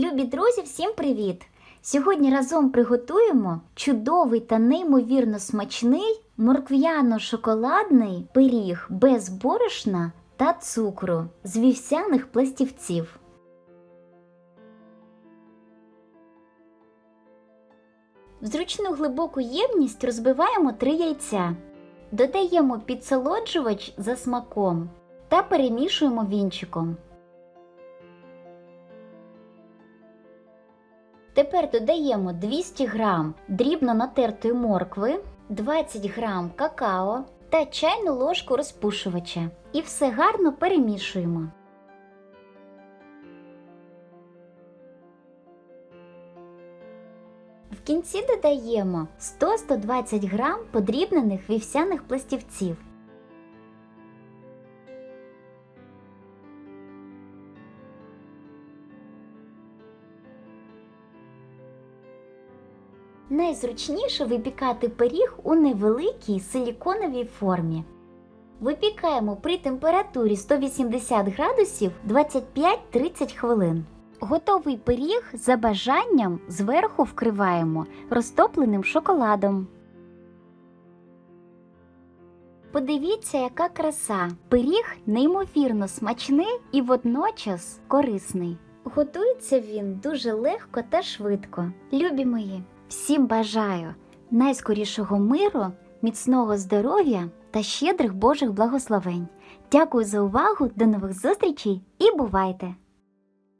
Любі друзі, всім привіт! Сьогодні разом приготуємо чудовий та неймовірно смачний морквяно-шоколадний пиріг без борошна та цукру з вівсяних пластівців. В зручну глибоку ємність розбиваємо три яйця. Додаємо підсолоджувач за смаком та перемішуємо вінчиком. Тепер додаємо 200 г дрібно натертої моркви, 20 г какао та чайну ложку розпушувача. І все гарно перемішуємо. В кінці додаємо 100-120 г подрібнених вівсяних пластівців. Найзручніше випікати пиріг у невеликій силіконовій формі. Випікаємо при температурі 180 градусів 25-30 хвилин. Готовий пиріг за бажанням зверху вкриваємо розтопленим шоколадом. Подивіться, яка краса! Пиріг неймовірно смачний і водночас корисний. Готується він дуже легко та швидко. Любі мої! Всім бажаю найскорішого миру, міцного здоров'я та щедрих Божих благословень. Дякую за увагу, до нових зустрічей і бувайте!